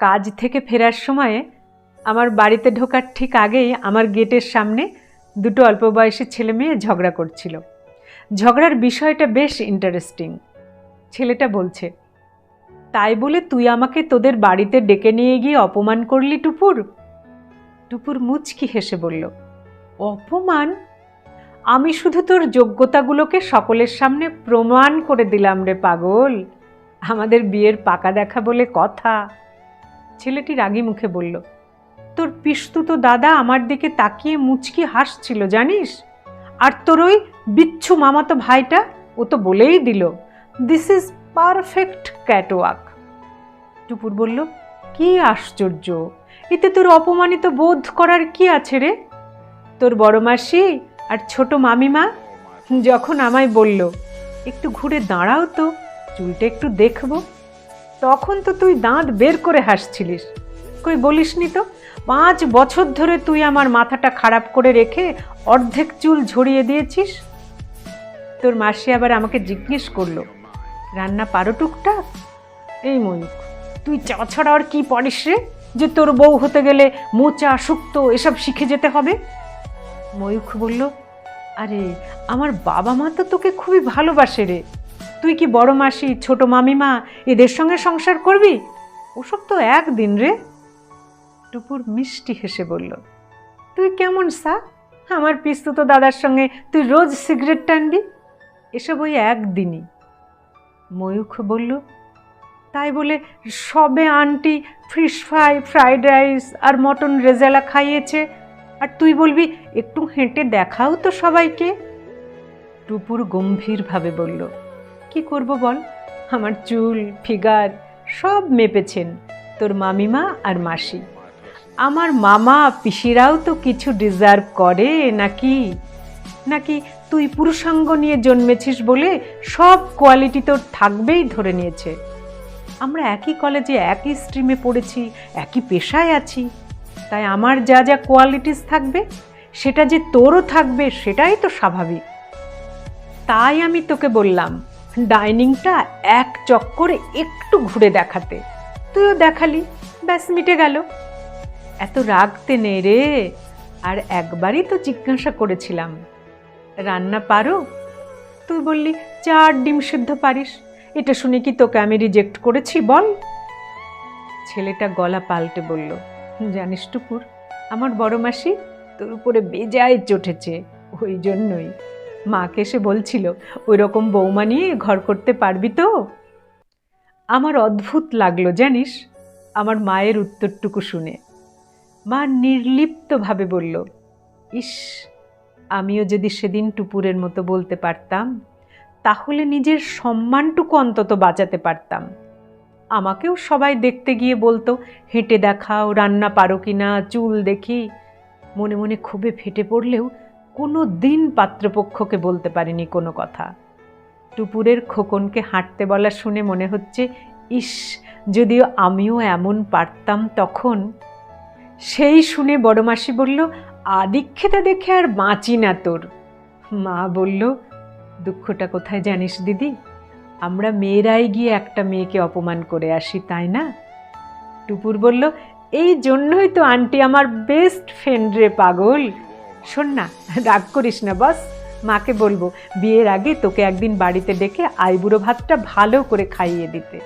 কাজ থেকে ফেরার সময়ে আমার বাড়িতে ঢোকার ঠিক আগেই আমার গেটের সামনে দুটো অল্প বয়সী ছেলে মেয়ে ঝগড়া করছিল। ঝগড়ার বিষয়টা বেশ ইন্টারেস্টিং ছেলেটা বলছে, তাই বলে তুই আমাকে তোদের বাড়িতে ডেকে নিয়ে গিয়ে অপমান করলি টুপুর? টুপুর মুচকি হেসে বলল, অপমান? আমি শুধু তোর যোগ্যতাগুলোকে সকলের সামনে প্রমাণ করে দিলাম রে পাগল। আমাদের বিয়ের পাকা দেখা বলে কথা। ছেলেটি রাগী মুখে বলল, তোর পিস্তুত দাদা আমার দিকে তাকিয়ে মুচকি হাসছিল, জানিস? আর তোর ওই বিচ্ছু মামাতো ভাইটা, ও তো বলেই দিল this is perfect catwalk Tupur বলল, কি আশ্চর্য! এতে তোর অপমানিত বোধ করার কি আছে রে? তোর বড় মাসি আর ছোট মামিমা? যখন আমায় বলল, একটু ঘুরে দাঁড়াও তো, চুলটা একটু দেখব। তখন তো তুই দাঁত বের করে হাসছিলিস। কই বলিসনি তো? পাঁচ বছর ধরে তুই আমার মাথাটা খারাপ করে রেখে অর্ধেক চুল ঝরিয়ে দিয়েছিস? তোর মাসি আবার আমাকে জিজ্ঞেস করল, রান্না পারো টুকটাক? এই ময়ূক তুই চা ছাড়া আর কি পারিস রে? যে তোর বউ হতে গেলে মোচা শুক্তো এসব শিখে যেতে হবে? ময়ূখ বলল, আরে, আমার বাবা মা তো তোকে খুবই ভালোবাসে রে। তুই কি বড় মাসি, ছোট মামিমা এদের সঙ্গে সংসার করবি? ওসব তো একদিন রে। টুপুর মিষ্টি হেসে বলল, তুই কেমন সা? আমার পিস্তুত দাদার সঙ্গে তুই রোজ সিগারেট টানবি? এসব ওই একদিনই। ময়ূখ বলল, তাই বলে সবে aunty fish fry, fried rice আর মটন রেজালা খাইয়েছে। আর তুই বলবি একটু হেঁটে দেখাও তো সবাইকে? টুপুর গম্ভীরভাবে বলল কি করব বল? আমার চুল, ফিগার সব মেপেছেন তোর মামিমা আর মাসি। আমার মামা পিসিরাও তো কিছু ডিজার্ভ করে নাকি? নাকি তুই পুরুষাঙ্গ নিয়ে জন্মেছিস বলে সব কোয়ালিটি তোর থাকবেই ধরে নিয়েছে। আমরা একই কলেজে একই স্ট্রিমে পড়েছি, একই পেশায় আছি। তাই আমার যা যা কোয়ালিটিস থাকবে, সেটা যে তোরও থাকবে সেটাই তো স্বাভাবিক। তাই আমি তোকে বললাম ডাইনিংটা এক চক্করে একটু ঘুরে দেখাতে। তুইও দেখালি, ব্যাস মিটে গেল। এত রাগতে নেই রে, আর একবারই তো জিজ্ঞাসা করেছিলাম। রান্না পারো? তুই বললি, চার ডিম সিদ্ধ পারিস। এটা শুনে কি তোকে আমি রিজেক্ট করেছি বল? ছেলেটা গলা পাল্টে বলল, জানিস টুকুর, আমার বড় মাসি তোর উপরে বেজায় চটেছে, ওই জন্যই। মাকে সে বলছিল ওই রকম বৌমা নিয়ে ঘর করতে পারবি তো? আমার অদ্ভুত লাগল, জানিস? আমার মায়ের উত্তরটুকু শুনে। মা নির্লিপ্তভাবে বলল, ইস, আমিও যদি সেদিন টুপুরের মতো বলতে পারতাম, তাহলে নিজের সম্মানটুকু অন্তত বাঁচাতে পারতাম। আমাকেও সবাই দেখতে গিয়ে বলতো, হেঁটে দেখাও, রান্না পারো কি না চুল দেখি। মনে মনে ক্ষোভে ফেটে পড়লেও কোনো দিন পাত্রপক্ষকে বলতে পারিনি কোনো কথা। টুপুরের খোকনকে হাঁটতে বলা শুনে মনে হচ্ছে, ইস, যদিও আমিও এমন পারতাম তখন। সেই শুনে বড় মাসি বলল, আদিক্ষেতা দেখে আর বাঁচি না তোর। মা বলল, দুঃখটা কোথায় জানিস দিদি? আমরা মেয়েরাই গিয়ে একটা মেয়েকে অপমান করে আসি, তাই না? টুপুর বলল, এই জন্যই তো আন্টি আমার বেস্ট ফ্রেন্ড রে পাগল। শোন না, রাগ করিস না, বস। মাকে বলব, বিয়ের আগে তোকে একদিন বাড়িতে ডেকে আইবুড়ো ভাতটা ভালো করে খাইয়ে দিতে।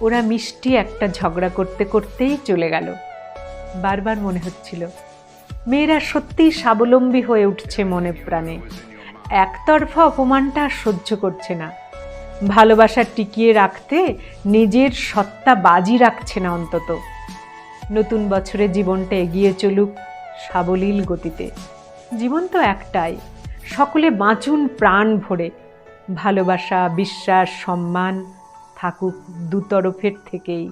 ওরা মিষ্টি একটা ঝগড়া করতে করতেই চলে গেল। বারবার মনে হচ্ছিল, মেয়েরা সত্যিই স্বাবলম্বী হয়ে উঠছে মনে প্রাণে। একতরফা অপমানটা সহ্য করছে না। ভালোবাসা টিকিয়ে রাখতে নিজের সত্তা বাজি রাখছে না অন্তত। নতুন বছরে জীবনটা এগিয়ে চলুক সাবলীল গতিতে। জীবন তো একটাই। সকলে বাঁচুন প্রাণ ভরে। ভালোবাসা, বিশ্বাস, সম্মান থাকুক দুতরফের থেকেই।